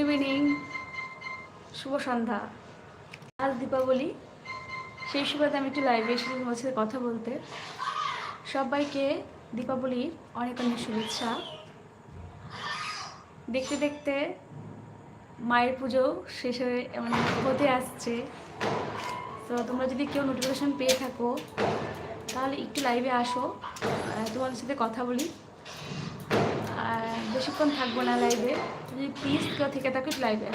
Good evening শুভ সন্ধ্যা। আজ দীপাবলি। সেই সুবাদে আমি একটু লাইভে এসে তোমার সাথে কথা বলতে। সবাইকে দীপাবলির অনেক অনেক শুভেচ্ছা। দেখতে দেখতে মায়ের পুজো শেষ হয়ে মানে হতে আসছে। তো তোমরা যদি কেউ নোটিফিকেশন পেয়ে থাকো, তাহলে একটু লাইভে আসো। তোমাদের সাথে কথা বলি। আর বেশিক্ষণ থাকব না লাইভে যদি প্লিজ কেউ থেকে থাকো লাইভে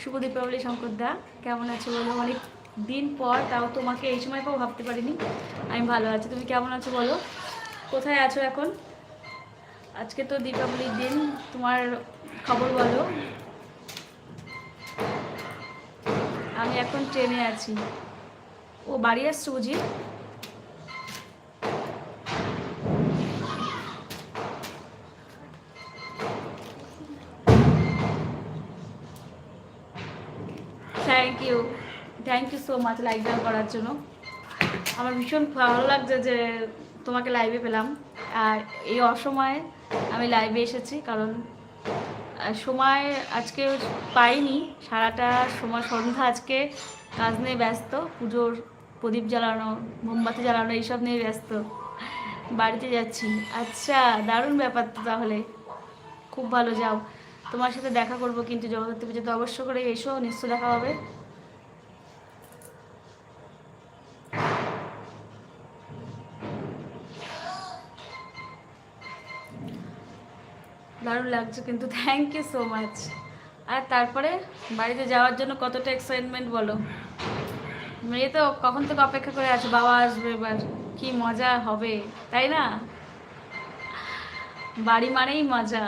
শুভ দীপাবলি শঙ্করদা কেমন আছো বলো? অনেক দিন পর, তাও তোমাকে এই সময় পাও ভাবতে পারিনি। আমি ভালো আছি। তুমি কেমন আছো বলো? কোথায় আছো এখন? আজকে তো দীপাবলির দিন, তোমার খবর বলো। আমি এখন ট্রেনে আছি। ও বাড়ি আসছো বুঝি? Thank you thank you so much like done করার জন্য। আমার ভীষণ ভালো লাগছে যে তোমাকে লাইভে পেলাম। আর এই অসময়ে আমি লাইভে এসেছি কারণ সময় আজকে পাইনি। সারাটা সময় সন্ধ্যা আজকে কাজ নিয়ে ব্যস্ত। পুজোর প্রদীপ জ্বালানো, মোমবাতি জ্বালানো, এইসব নিয়ে ব্যস্ত। বাড়িতে যাচ্ছি। আচ্ছা দারুণ ব্যাপার তো তাহলে। খুব ভালো, যাও। তোমার সাথে দেখা করব কিন্তু জগদ্ধাত্রী পুজোতে অবশ্য করে এসো নিশ্চয় দেখা হবে। দারুণ লাগছে কিন্তু থ্যাংক ইউ সো মাচ আর তারপরে, বাড়িতে যাওয়ার জন্য কতটা এক্সাইটমেন্ট বলো? মেয়ে তো কখন থেকে অপেক্ষা করে আছে, বাবা আসবে এবার, কি মজা হবে, তাই না? বাড়ি মানেই মজা।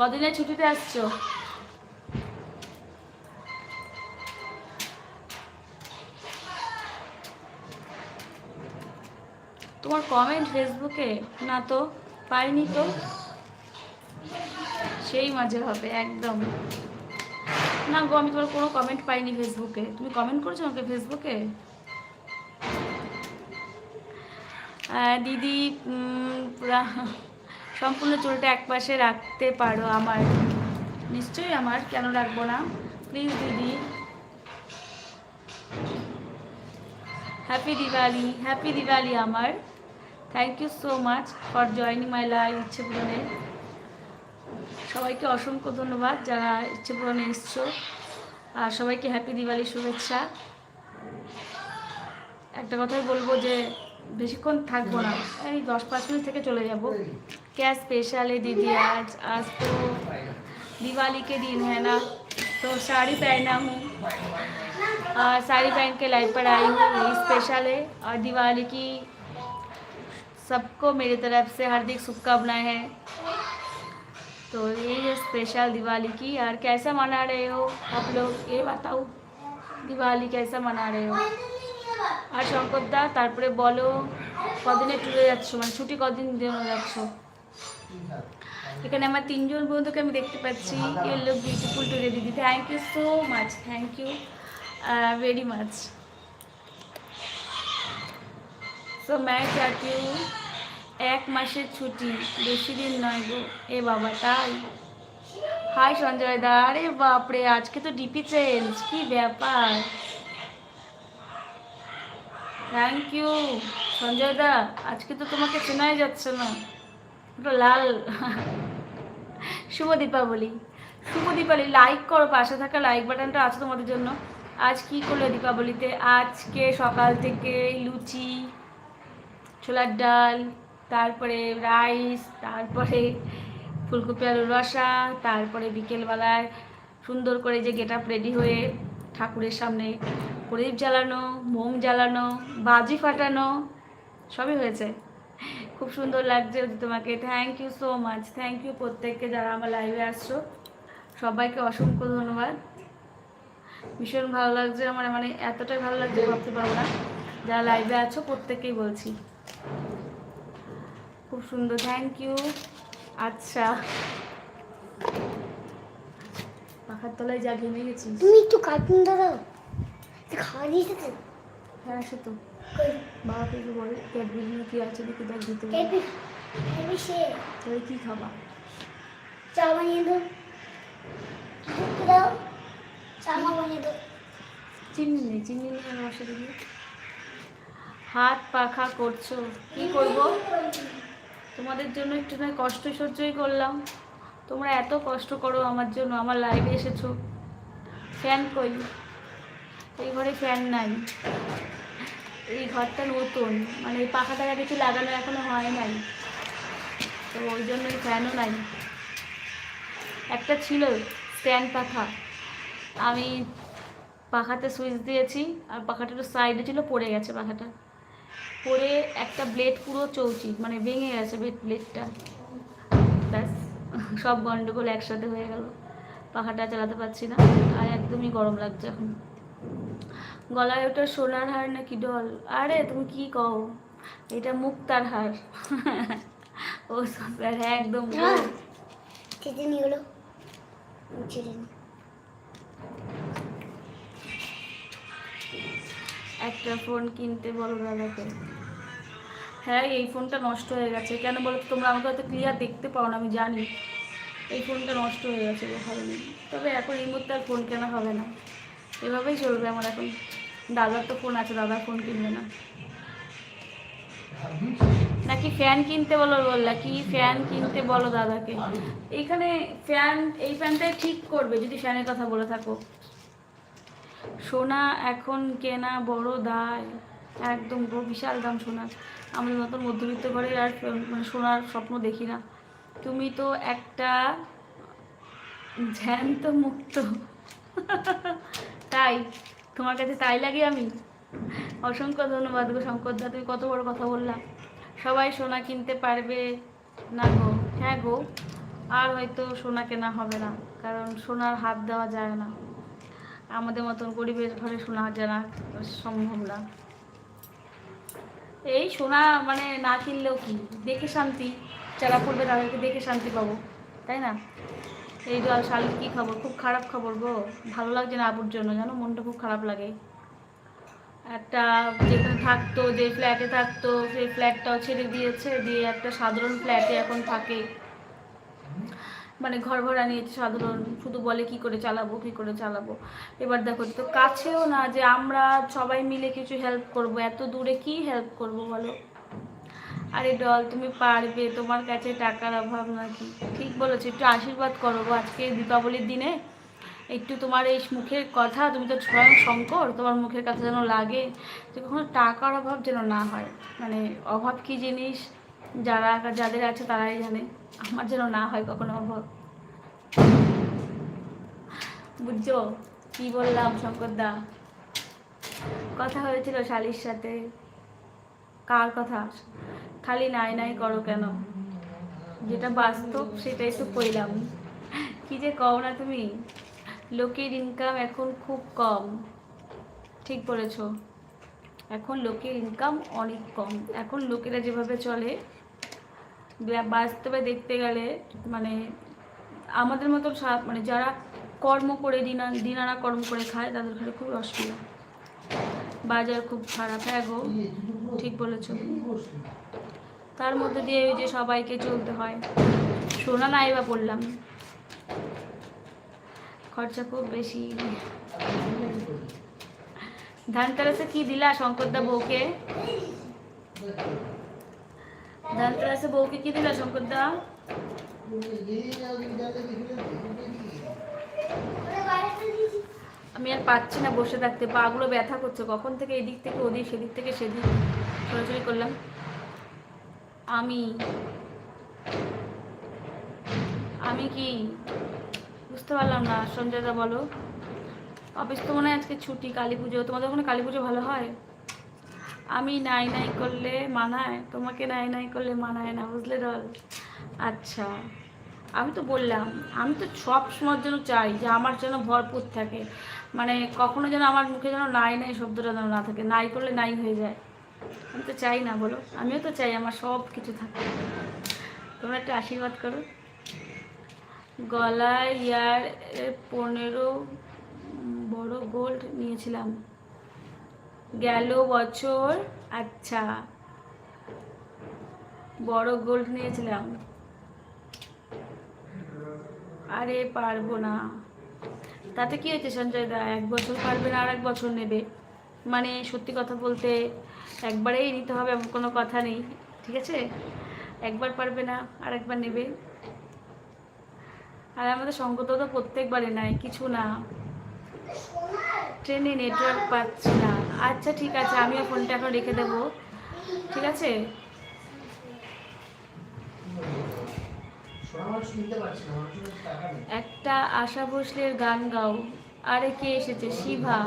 কদিনের ছুটিতে আসছো? তোমার কমেন্ট ফেসবুকে না তো, পাইনি তো। সেই মাঝে হবে, একদম। না গো, আমি তোমার কোনো কমেন্ট পাইনি ফেসবুকে তুমি কমেন্ট করেছ আমাকে ফেসবুকে দিদি সম্পূর্ণ চুলটা এক পাশে রাখতে পারো আমার। নিশ্চয়ই আমার, কেন রাখব না? প্লিজ দিদি। হ্যাপি দিওয়ালি হ্যাপি দিওয়ালি আমার। Thank you so much for joining my live ইচ্ছে পূরণে। সবাইকে অসংখ্য ধন্যবাদ যারা ইচ্ছে পূরণে এসছো। আর সবাইকে হ্যাপি দিওয়ালি শুভেচ্ছা। একটা কথাই বলব যে, বেশিক্ষণ থাকব না। এই দশ পাঁচ মিনিট থেকে চলে যাব। क्या स्पेशल है दीदी आज आज तो दिवाली के दिन है ना तो साड़ी पहना हूँ और साड़ी पहन के लाइव पर आई हूँ यही स्पेशल है और दिवाली की सबको मेरी तरफ से हार्दिक शुभकामनाएं हैं तो यही है स्पेशल दिवाली की और कैसा मना रहे हो आप लोग ये बताओ दिवाली कैसा मना रहे हो আর শঙ্করদা তারপরে বলো কদিনে ট্যুরে যাচ্ছ মানে ছুটি কদিন জন্য যাচ্ছ এখানে আমার তিনজন বন্ধুকে আমি দেখতে পাচ্ছি। ইউ লুক বিউটিফুল টুডে দিদি। Thank you so much thank you very much so much চাচ্ছি এক মাসের ছুটি, বেশি দিন নয় গো। এ বাবা, তাই? হাই সঞ্জয় দা। আরে বাপরে, আজকে তো ডিপি চেঞ্জ কি ব্যাপার? থ্যাংক ইউ সঞ্জয় দা। আজকে তো তোমাকে চেনাই যাচ্ছে না। লাল। শুভ দীপাবলি। শুভ দীপাবলি। লাইক করো, পাশে থাকা লাইক বাটনটা আছে তোমাদের জন্য। আজ কি করল দীপাবলিতে? আজকে সকাল থেকে লুচি, ছোলার ডাল, তারপরে রাইস তারপরে ফুলকপি আলুর রসা, তারপরে বিকেলবেলায় সুন্দর করে যে গেট আপ রেডি হয়ে ঠাকুরের সামনে প্রদীপ জ্বালানো, মোম জ্বালানো, বাজি ফাটানো, সবই হয়েছে। খুব সুন্দর লাগছে তোমাকে। Thank you so much thank you প্রত্যেককে যারা আমার লাইভে আসছো। সবাইকে অসংখ্য ধন্যবাদ। ভীষণ ভালো লাগছে আমার মানে এতটাই ভালো লাগছে ভাবতে পারব না। যারা লাইভে আছো প্রত্যেককেই বলছি। খুব সুন্দর। থ্যাংক ইউ আচ্ছা। পাখার তলায় যা ঘেমে গেছিস। তুমি একটু কার্টুন দাও। খাওয়া দিয়েছে হ্যাঁ সে তো। বাবাকে কি বল ক্যাডবেরি নিয়ে কি আছে দেখি দেখ দিতে তাহলে কি খাবা? চা বানিয়ে দাও চামা বানিয়ে দাও চিনি নেই চিনি নেই বসে দেখি হাত পাখা করছ কি করব তোমাদের জন্য একটু নয় কষ্ট সহ্যই করলাম তোমরা এত কষ্ট করো আমার জন্য আমার লাইভে এসেছ ফ্যান কই এই ঘরে ফ্যান নাই এই ঘরটা নতুন। মানে এই পাখা টাকা কিছু লাগানো এখনও হয় নাই। তো ওই জন্যই ফ্যানও নাই। একটা ছিল স্ট্যান্ড পাখা। আমি পাখাতে সুইচ দিয়েছি, আর পাখাটা একটু সাইডে ছিল, পড়ে গেছে পাখাটা। পড়ে একটা ব্লেড পুরো চৌচি মানে ভেঙে গেছে ব্লেডটা ব্যাস, সব গন্ডগোল একসাথে হয়ে গেল। পাখাটা চালাতে পারছি না, আর একদমই গরম লাগছে এখন। গলায় ওটা সোনার হার নাকি ডল? আরে তুমি কি কও? এটা মুক্তার হার। ও সব- হ্যাঁ একদম গো। নিয়ে গেলো। একটা ফোন কিনতে বলো দাদাকে। হ্যাঁ এই ফোনটা নষ্ট হয়ে গেছে। কেন বলো তোমরা আমাকে হয়তো ক্লিয়ার দেখতে পাও না আমি জানি। এই ফোনটা নষ্ট হয়ে গেছে ভালো তবে এখন এই মুহূর্তে আর ফোন কেনা হবে না। এভাবেই চলবে আমার এখন। দাদার তো ফোন আছে দাদা ফোন কিনবে না। নাকি ফ্যান কিনতে বলো বললা কি ফ্যান কিনতে বলো দাদাকে। এইখানে ফ্যান এই ফ্যানটাই ঠিক করবে, যদি ফ্যানের কথা বলে থাকো। সোনা এখন কেনা বড় দায়। একদম বিশাল দাম সোনার। আমাদের মতন মধ্যবিত্ত ঘরে আর মানে সোনার স্বপ্ন দেখি না। তুমি তো একটা জ্যান্ত মুক্ত। তাই। তোমার কাছে তাই লাগে আমি? অসংখ্য ধন্যবাদ গো শঙ্করদা, তুমি কত বড় কথা বললাম সবাই সোনা কিনতে পারবে না গো? হ্যাঁ গো, আর হয়তো সোনা কেনা হবে না, কারণ সোনার হাত দেওয়া যায় না। আমাদের মতন গরিবের ঘরে সোনা জানা সম্ভব না। এই সোনা মানে না কিনলেও কি? দেখে শান্তি, যারা পড়বে তাদেরকে দেখে শান্তি পাবো, তাই না? এই জল শালিক কী খবর খুব খারাপ খবর গো। ভালো লাগছে না আবুর জন্য, জানো? মনটা খুব খারাপ লাগে। একটা যেখানে থাকতো, যে ফ্ল্যাটে থাকতো, সেই ফ্ল্যাটটাও ছেড়ে দিয়েছে, দিয়ে একটা সাধারণ ফ্ল্যাটে এখন থাকে। মানে ঘর ভাড়া নিয়েছে সাধারণ, শুধু বলে কি করে চালাবো, কি করে চালাবো। এবার দেখো, তো কাছেও না যে আমরা সবাই মিলে কিছু হেল্প করব, এত দূরে কি হেল্প করব বলো? আরে ডল, তুমি পারবে, তোমার কাছে টাকার অভাব নাকি? ঠিক বলেছ, একটু আশীর্বাদ করো আজকে দীপাবলির দিনে। একটু তোমার এই মুখের কথা, তুমি তো স্বয়ং শঙ্কর, তোমার মুখের কথা যেন লাগে, যে কখনো টাকার অভাব যেন না হয়। মানে অভাব কি জিনিস? যারা, যাদের আছে তারাই জানে, আমার যেন না হয় কখনো অভাব। বুঝছ? কি বললাম শঙ্করদা? কথা হয়েছিল শালির সাথে। কার কথা খালি নাই নাই করো কেন? যেটা বাস্তব সেটাই তো কইলাম। কি যে কও না তুমি? লোকের ইনকাম এখন খুব কম। ঠিক বলেছ। এখন লোকের ইনকাম অনেক কম। এখন লোকেরা যেভাবে চলে বাস্তবে দেখতে গেলে মানে আমাদের মতো মানে যারা কর্ম করে, দিনা, দিনারা কর্ম করে খায়, তাদের খুব অসুবিধা। বাজার খুব খারাপ হ্যাঁ গো? ঠিক বলেছ। তার মধ্যে দিয়ে ওই যে সবাইকে চলতে হয়। সোনা নাই বা পড়লাম। খরচা খুব বেশি। ধান তেরাসে কি দিলা শঙ্করদা বউকে? ধান তেরাসে বউকে কি দিলা শঙ্করদা? আমি আর পাচ্ছি না বসে থাকতে। পাগুলো ব্যথা করছে। কখন থেকে এদিক থেকে ওদিক, সেদিক থেকে সেদিক। ছোটাছুটি করলাম। আমি আমি কি বুঝতে পারলাম না, সঞ্জয়দা বলো। অফিস তো মনে হয় আজকে ছুটি, কালী পুজো। তোমাদের ওখানে কালী পুজো ভালো হয়? আমি নাই নাই করলে মানায়? তোমাকে নাই নাই করলে মানায় না, বুঝলে দল? আচ্ছা। আমি তো বললাম, আমি তো সব সময়ের জন্য চাই যে আমার যেন ভরপুর থাকে। মানে কখনো যেন আমার মুখে যেন নাই নাই শব্দটা যেন না থাকে, নাই করলে নাই হয়ে যায়। আমি তো চাই না বলো, আমিও তো চাই আমার সব কিছু থাকে। তোমরা একটা আশীর্বাদ করো। গলায় ইয়ার পনেরো বড় গোল্ড নিয়েছিলাম। গেল বছর আচ্ছা বড় গোল্ড নিয়েছিলাম। আরে পারব না। তাতে কি হয়েছে সঞ্জয় দা? এক বছর পারবে না আর এক বছর নেবে। মানে সত্যি কথা বলতে একবারেই নিতে হবে এমন কোনো কথা নেই, ঠিক আছে? একবার পারবে না আর একবার নেবে। আর আমাদের সঙ্গত তো প্রত্যেকবারে নাই, কিছু না। ট্রেনে নেটওয়ার্ক পাচ্ছি না। আচ্ছা ঠিক আছে, আমিও ফোনটা এখন রেখে দেবো, ঠিক আছে? একটা আশা ভোসলের গান গাও। আরে কে এসেছে? শিভা।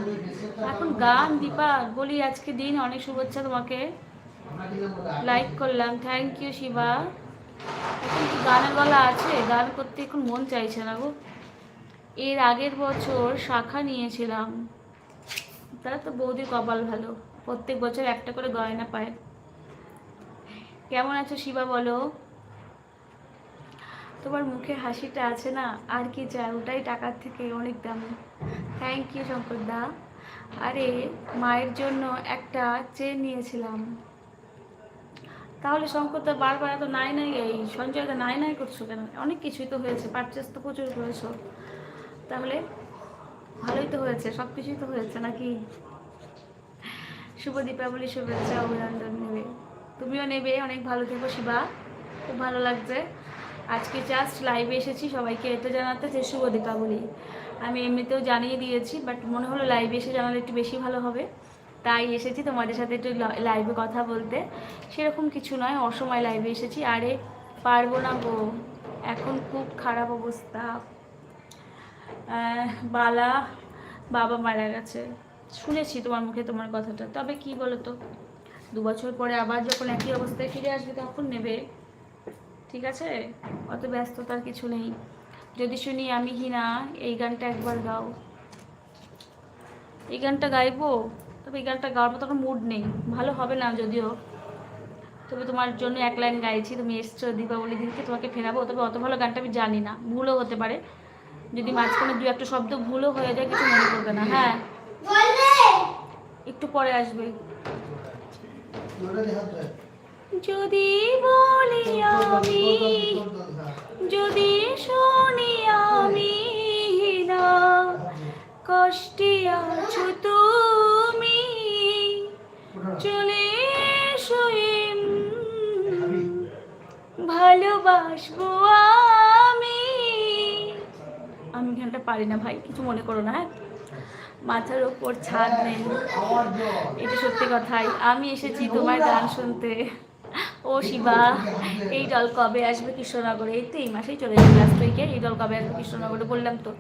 এখন গান, দীপা, বলি আজকে দিন, অনেক শুভেচ্ছা তোমাকে। লাইক করলাম। থ্যাংক ইউ শিবা এখন কি গানের গলা আছে? গান করতে এখন মন চাইছে না গো। এর আগের বছর শাখা নিয়েছিলাম। তারা তো বৌদির কপাল ভালো। প্রত্যেক বছর একটা করে গয়না পায়। কেমন আছো শিবা বলো? তোমার মুখে হাসিটা আছে না? আর কি চাই? ওটাই টাকার থেকে অনেক দামি। থ্যাংক ইউ শঙ্কর দা আরে, মায়ের জন্য একটা চেন নিয়েছিলাম। তাহলে শঙ্কর দা বারবার এত নাই নাই এই সঞ্জয় দা নাই নাই করছ কেন? অনেক কিছুই তো হয়েছে পারচেস তো প্রচুর করেছ। তাহলে ভালোই তো হয়েছে, সব কিছুই তো হয়েছে নাকি? শুভ দীপাবলি, শুভেচ্ছা, অভিনন্দন নেবে। তুমিও নেবে, অনেক ভালো থেকো শিবা। খুব ভালো লাগছে। আজকে জাস্ট লাইভে এসেছি, সবাইকে এটা জানাতে যে শুভ দীপাবলি। আমি এমনিতেও জানিয়ে দিয়েছি বাট মনে হলো লাইভে এসে জানালে একটু বেশি ভালো হবে। তাই এসেছি তোমাদের সাথে একটু লাইভে কথা বলতে। সেরকম কিছু নয়, অসময় লাইভে এসেছি। আরে, পারব না গো। এখন খুব খারাপ অবস্থা। বালা বাবা মারা গেছে। শুনেছি তোমার মুখে তোমার কথাটা। তবে কি বলো তো দু বছর পরে আবার যখন একই অবস্থায় ফিরে আসবে, তখন নেবে। ঠিক আছে? অত ব্যস্ততার কিছু নেই। যদি শুনি আমি হিনা এই গানটা একবার গাও। এই গানটা গাইবো? তবে এই গানটা গাওয়ার মতো মুড নেই। ভালো হবে না যদিও। তবে তোমার জন্য এক লাইন গাইছি তুমি এসছো দীপাবলি দিনকে তোমাকে ফেরাবো। তবে অত ভালো গানটা আমি জানি না। ভুলও হতে পারে। যদি মাঝখানে দু একটা শব্দ ভুলও হয়ে যায় কিছু মনে করবে না। হ্যাঁ। একটু পরে আসবে। যদি বলি আমি যদি শুনি আমি না কষ্টে আছো তুমি চলে এম, ভালোবাসবো আমি। আমি গানটা পারি না ভাই কিছু মনে করো না। মাথার ওপর ছাদ নেই। এটা সত্যি কথাই। আমি এসেছি তোমার গান শুনতে। ও শিবা, এই দল কবে আসবে কৃষ্ণনগরে? এই তো এই মাসেই চলে যাবে লাস্ট উইকে এই দল কবে আসবে কৃষ্ণনগরে বললাম তো।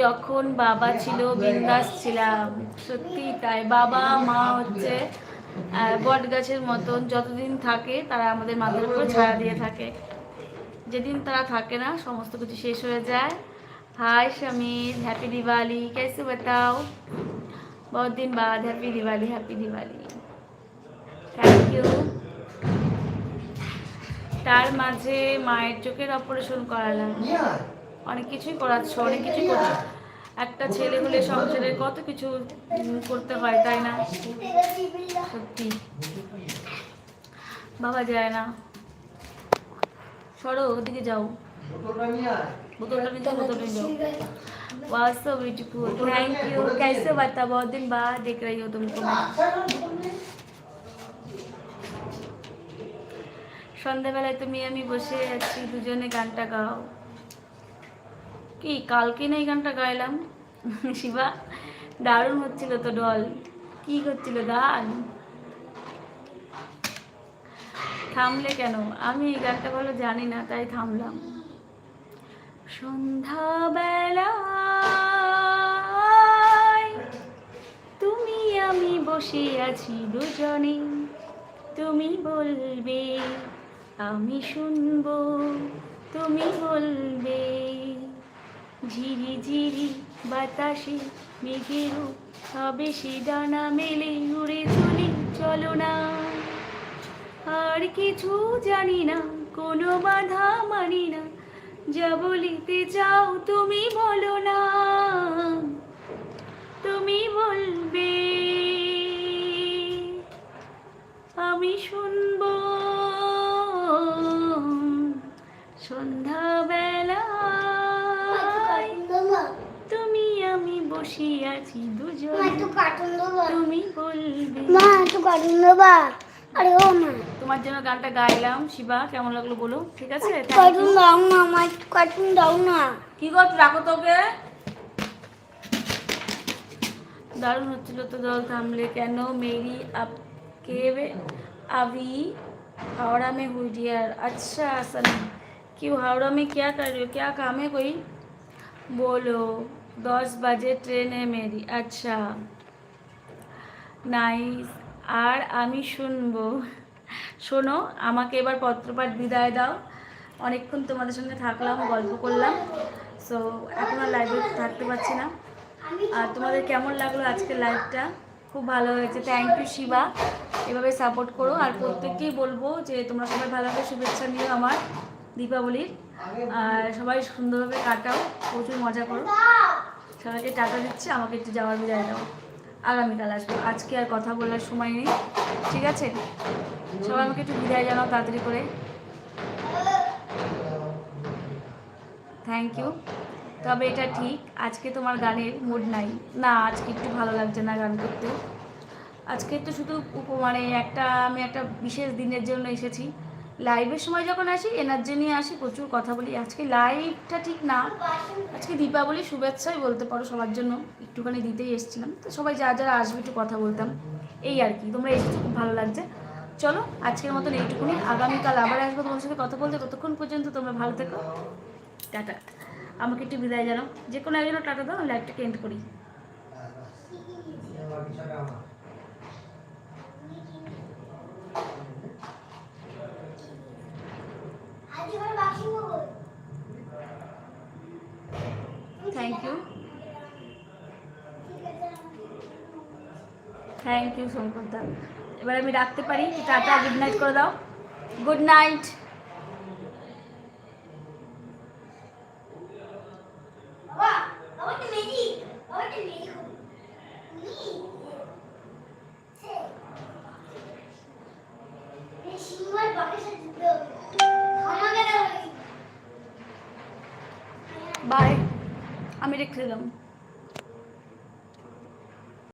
যখন বাবা ছিল, বিন্দাস ছিলাম। সত্যি তাই, বাবা, মা হচ্ছে বট গাছের মতন। যতদিন থাকে, তারা আমাদের মাথার উপরে ছায়া দিয়ে থাকে। যেদিন তারা থাকে না, সমস্ত কিছু শেষ হয়ে যায়। হাই সমীর হ্যাপি দিওয়ালি কেসে বেতাও? বহুদিন বাদ happy Diwali happy Diwali thank you তার মাঝে মায়ের চোখের অপারেশন করালাম অনেক কিছুই করাচ্ছ অনেক কিছুই করছো একটা ছেলে হলে সংসারের কত কিছু উম, করতে হয় তাই না সত্যি বাবা যায় না সরো ওদিকে যাও বোতলটা নিতে বোতলটা নিয়ে जाओ वाह सो ब्यूटीफुल थैंक यू कैसे बता बहुत दिन बाद देख रही हो तुमको मैं সন্ধ্যাবেলায় তুমি আমি বসে আছি, দুজনে গানটা গাও। কি, কালকে না এই গানটা গাইলাম? শিবা, দারুণ হচ্ছিল তো ডল কি হচ্ছিল গান? থামলে কেন? আমি এই গানটা বলো জানি না, তাই থামলাম। সন্ধ্যাবেলায় তুমি আমি বসে আছি দুজনে। তুমি বলবে আমি শুনব, তুমি বলবে। ঝিরি ঝিরি বাতাসে মেঘেরও হবে সে ডানা মেলে উড়ে চলি, চলো না। আর কিছু জানি না, কোনো বাধা মানি না, যা বলিতে চাও তুমি বলো না। তুমি বলবে, আমি শুনব। সন্ধ্যাবেলা তুমি আমি বসিয়াছি দুজন মা একটু কার্টুন দেবো তুমি বলবে মা একটু কার্টুন দেবা আরে ও মা তোমার জন্য গানটা গাইলাম শিবা কেমন লাগলো বলো ঠিক আছে Thank কার্টুন you. দাও না মা একটু কার্টুন দাও না কি কর রাখো তোকে দারুণ হচ্ছিল তো জল থামলে কেন মেরি আপকে अभी हावड़ा में हुई डियर अच्छा सनी क्यों हावड़ा में क्या कर रही हो क्या काम है कोई बोलो दस बजे ट्रेन है मेरी अच्छा নাইস আর আমি শুনবো শোনো আমাকে এবার পত্রপাঠ বিদায় দাও অনেকক্ষণ তোমাদের সঙ্গে থাকলাম গল্প করলাম সো এখন আর লাইভে থাকতে পারছি না আর তোমাদের কেমন লাগলো আজকের লাইভটা খুব ভালো হয়েছে থ্যাংক ইউ শিবা এভাবে সাপোর্ট করো আর প্রত্যেককেই বলবো যে তোমরা সবাই ভালোভাবে শুভেচ্ছা নিও আমার দীপাবলির। আর সবাই সুন্দরভাবে কাটাও, প্রচুর মজা করো। সবাইকে টাকা দিচ্ছি, আমাকে একটু যাওয়ার বিদায় দাও। আগামীকাল আসব। আজকে আর কথা বলার সময় নেই, ঠিক আছে? সবাই আমাকে একটু বিদায় জানাও তাড়াতাড়ি করে। থ্যাংক ইউ তবে এটা ঠিক, আজকে তোমার গানের মুড নাই। না, আজকে একটু ভালো লাগছে না গান করতে। আজকে তো শুধু মানে একটা, আমি একটা বিশেষ দিনের জন্য এসেছি। লাইভের সময় যখন আসি এনার্জি নিয়ে আসি, প্রচুর কথা বলি। আজকে লাইভটা ঠিক না। আজকে দীপাবলি শুভেচ্ছাই বলতে পারো সবার জন্য। একটুখানি দিতেই এসেছিলাম। তো সবাই যা যারা আসবে একটু কথা বলতাম। এই আর কি, তোমরা এসেছ, খুব ভালো লাগছে। চলো, আজকের মতন এইটুকুনি। আগামীকাল আবার আসব তোমার সাথে কথা বলতে। ততক্ষণ পর্যন্ত তোমরা ভালো থেকো। টাটা। আমাকে একটু বিদায় জানাও। যে কোনো একজন টাটা দাও লাইভটাকে এন্ড করি। থ্যাংক ইউ থ্যাংক ইউ শঙ্করদা এবার আমি রাখতে পারি টাটা গুড নাইট করে দাও। Good night